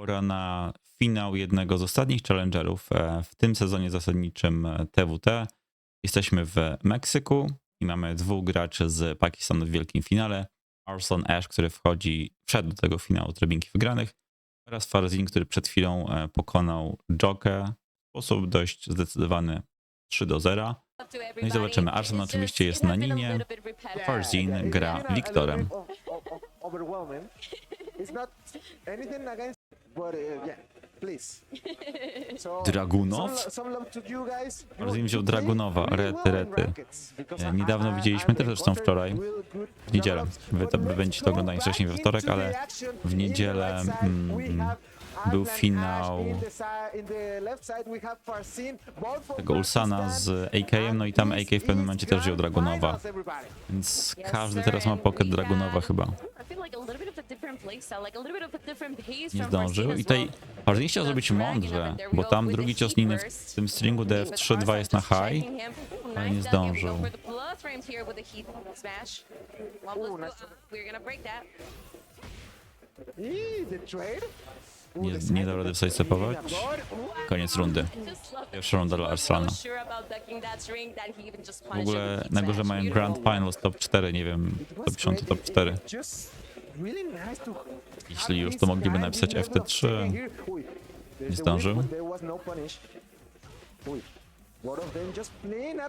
Pora na finał jednego z ostatnich challengerów e, w tym sezonie zasadniczym e, TWT. Jesteśmy w Meksyku i mamy dwóch graczy z Pakistanu w wielkim finale. Arslan Ash, który wchodzi, wszedł do tego finału drabinki wygranych oraz Farzin, który przed chwilą e, pokonał Jokę w sposób dość zdecydowany 3 do 0. No i zobaczymy. Arsen oczywiście jest na linie. Farzin gra Wiktorem. Dragunow? Farzin wziął Dragunowa, rety, rety. Niedawno widzieliśmy też zresztą wczoraj, w niedzielę. Wy, to, wy będziecie to oglądali wcześniej we wtorek, ale w niedzielę mm, był finał tego Ulsana z AK-em, no i tam AK w pewnym momencie też wziął Dragunowa. Więc każdy teraz ma pocket Dragunowa chyba. Nie zdążył. I tutaj Farzin chciał zrobić mądrze, bo tam drugi cios Niny w tym stringu DF3-2 jest na high, ale nie zdążył. Nie, nie dał rady wsidestepować. Koniec rundy. Pierwsza runda dla Arslana. W ogóle na górze mają Grand Finals top 4, nie wiem, top 10, top 4. Jeśli już, to mogliby napisać FT3. Nie zdążył.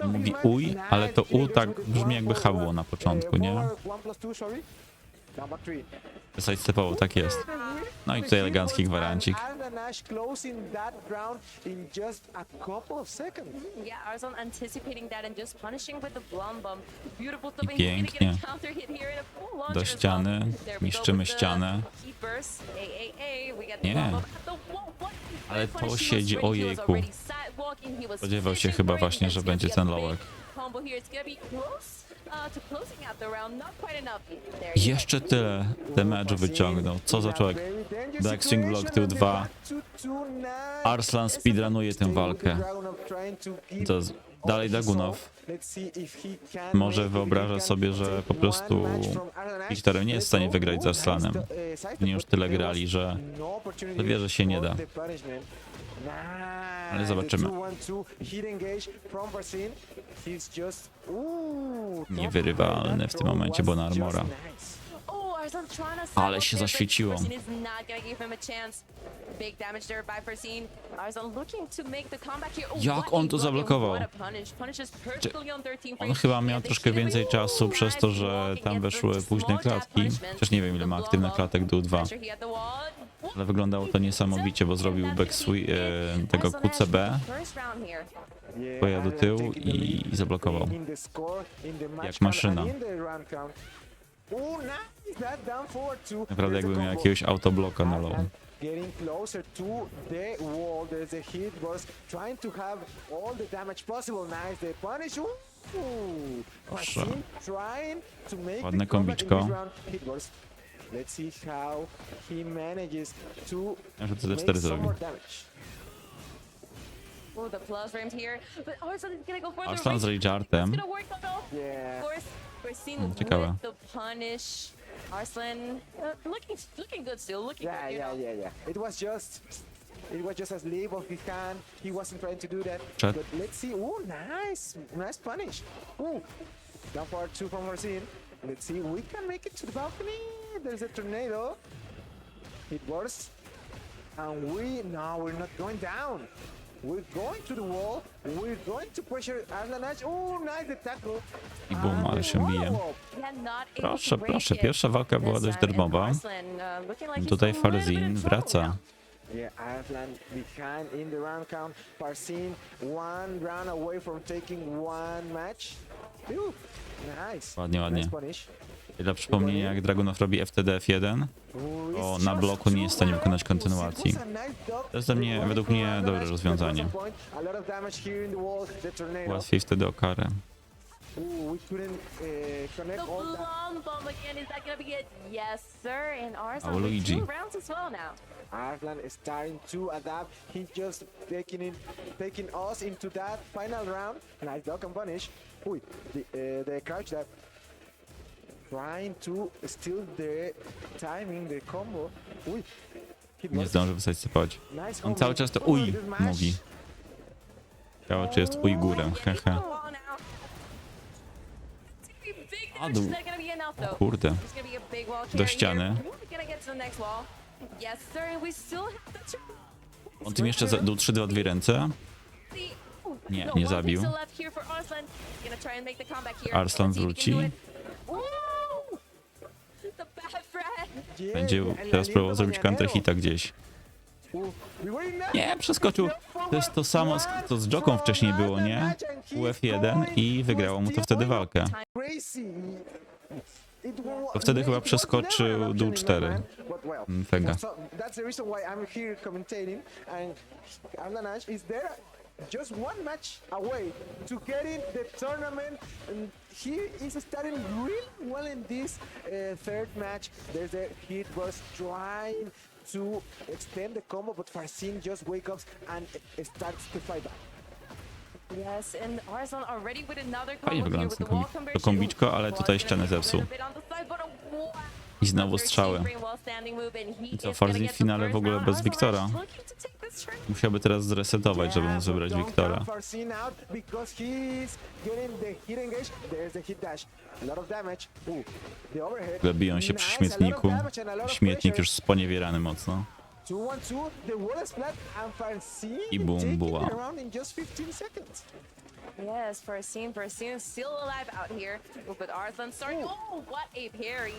Mówi uj, ale to u tak brzmi jakby H było na początku, nie? Sidestepował, tak jest. No i tutaj elegancki gwarancik. I pięknie. Do ściany. Niszczymy ścianę. Nie. Ale to siedzi, ojejku. Spodziewał się chyba właśnie, że będzie ten lołek. Jeszcze tyle damage'u wyciągnął. Co za człowiek. Back swing block tył 2. Arslan speedrunuje tę walkę. To dalej Dagunow. Może wyobraża sobie, że po prostu Wiktorem nie jest w stanie wygrać z Arslanem. Oni już tyle grali, że wie, że się nie da. Ale zobaczymy. Niewyrywalny w tym momencie, bo na armora. Ale się zaświeciło. Jak on to zablokował? Czy- On chyba miał troszkę więcej czasu przez to, że tam weszły późne klatki. Chociaż nie wiem ile ma aktywnych klatek do 2 ale wyglądało to niesamowicie, bo zrobił backswing e, tego QCB, pojechał do tyłu i, i zablokował. Jak maszyna. naprawdę jakby miał jakiegoś autobloka na low. Getting closer to the wall. There's a hit. Was trying to have all the damage possible. Nice. The punish. Ooh. Maxine trying to make Ładne the in this round. Hit was. Let's see how he manages to Ja, że make CD4 some zrobił. more damage. Arslan z Rageartem. Yeah. Hmm, ciekawe. Arslan, uh, looking, looking good still, looking Yeah, good, you yeah, know. yeah, yeah. It was just, it was just a slip of his hand. He wasn't trying to do that. Shot. But let's see. Oh, nice, nice punish. Oh, down for two from Marcin. Let's see. We can make it to the balcony. There's a tornado. It works. And we no, we're not going down. We're going to the wall. We're going to pressure Arlanash. Ooh, nice the tackle. I boom, ale się bije. Proszę, proszę, pierwsza walka była dość darmowa. Tutaj Farzin wraca. Yeah, Ireland behind in the round count. Parsin one round away from taking one match. Ooh, nice. Ładnie, ładnie. Nice dla przypomnienia, jak Dragunow robi FTD F1, Ooh, O, it's na bloku nie jest w stanie wykonać kontynuacji. To jest dla mnie, według mnie dobre rozwiązanie. In. Łatwiej wtedy o karę. Ooh, we couldn't uh, connect The all that. long bomb again, is that gonna be it? Yes, sir, and Arslan Oh, with Luigi. two rounds as well now. Ireland is starting to adapt. He just taking it, taking us into that final round. Nice dog and punish. Ooh, the, uh, the crouch that trying to steal the timing, the combo. Hit Nie zdąży wysypać. Nice On cały czas to uj mówi. Ciekawe, czy jest hehe. Gonna be big A, dół. Though. Kurde. Do ściany. On tym jeszcze za- dół 3 2 dwie ręce. Nie, nie zabił. Arslan wróci. Będzie teraz próbował zrobić counterhita gdzieś. Nie, przeskoczył. To jest to samo, co z Joką wcześniej było, nie? UF1 i wygrało mu to wtedy walkę. To wtedy chyba przeskoczył dół option in cztery. my mind, but well, Mm, Fega. So that's the reason why I'm here commentating. And Arlan Ash is there just one match away to get in the tournament. And he is starting really well in this uh, third match. There's a hit was trying to extend the combo, but Farsin just wakes up and uh, starts to fight back. Yes, and Arslan already with another Fajnie combo wygląda here with ten the wall kombi- to conversion. kombiczko, ale Was tutaj gonna ścianę be a zepsuł. little bit on the side, but a wow. I znowu Under strzały. extreme wall standing move, and he I co, is Farzin gonna w get the finale first w ogóle round. bez Arslan Wiktora. Musiałby teraz zresetować, żeby móc wybrać Wiktora. biją się przy śmietniku. Śmietnik już sponiewierany mocno. I boom, taking buła. it around in just 15 seconds. Yes, Farsin, Farsin still alive out here. But Arslan starting. Oh, what a parry.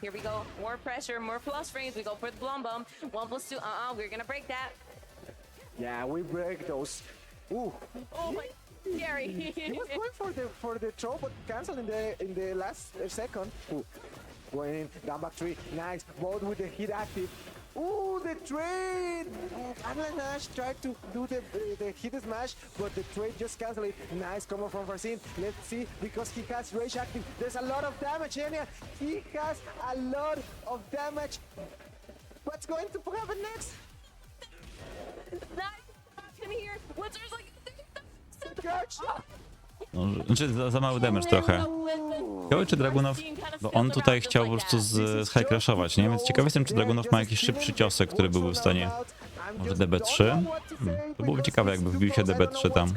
Here we go. More pressure, more plus frames. We go for the Blum Bum. One plus two. Uh uh, we're gonna break that. Yeah, we break those. Ooh, Oh my parry. he was going for the for the throw, but canceled in the in the last uh, second. Ooh, going in down back three. Nice, both with the hit active. Ooh, the trade! Nash tried to do the uh, the hit smash, but the trade just canceled it. Nice combo from Farsin. Let's see, because he has rage active. There's a lot of damage, Enya. He has a lot of damage. What's going to happen next? Znaczy za, za mały damage trochę. Ciekawe czy Dragunow, bo on tutaj chciał po prostu z, z high crashować, nie? Więc ciekaw jestem czy Dragunow ma jakiś szybszy ciosek, który byłby w stanie może DB3? Hmm, to byłoby ciekawe, jakby wbił się DB3 tam.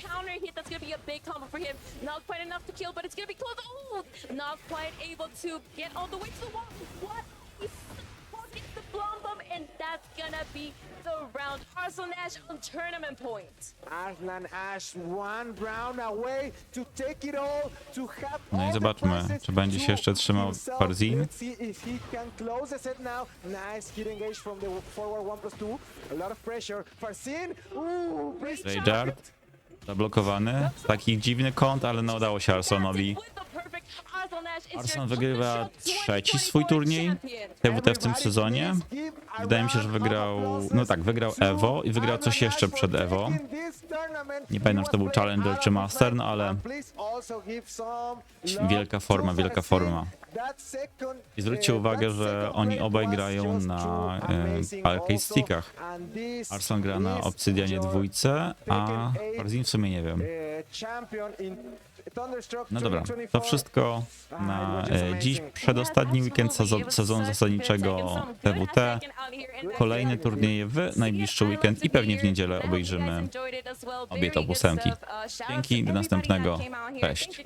Counter hit. That's gonna be a big combo for him. Not quite enough to kill, but it's gonna be close. Oh, not quite able to get all the way to the wall. What? Gets the blom bum, and that's gonna be the round. Arsenal Nash on tournament point. Arslan Ash one round away to take it all, to have No i zobaczmy, czy będzie się jeszcze trzymał himself. Farzin. Let's zablokowany. Taki dziwny kąt, ale no udało się Arsonowi. Arson wygrywa trzeci swój turniej TWT w tym sezonie. Wydaje mi się, że wygrał, no tak, wygrał Evo i wygrał coś jeszcze przed Evo. Nie pamiętam, czy to był Challenger czy Master, no ale wielka forma, wielka forma. I zwróćcie uwagę, że oni obaj grają na e, arcade stickach. Arson gra na Obsydianie dwójce, a Farzin w sumie nie wiem. No dobra, to wszystko na e, dziś, przedostatni weekend sezon, sezonu zasadniczego TWT. Kolejne turnieje w najbliższy weekend i pewnie w niedzielę obejrzymy obie top ósemki. Dzięki, do następnego. Cześć. Cześć.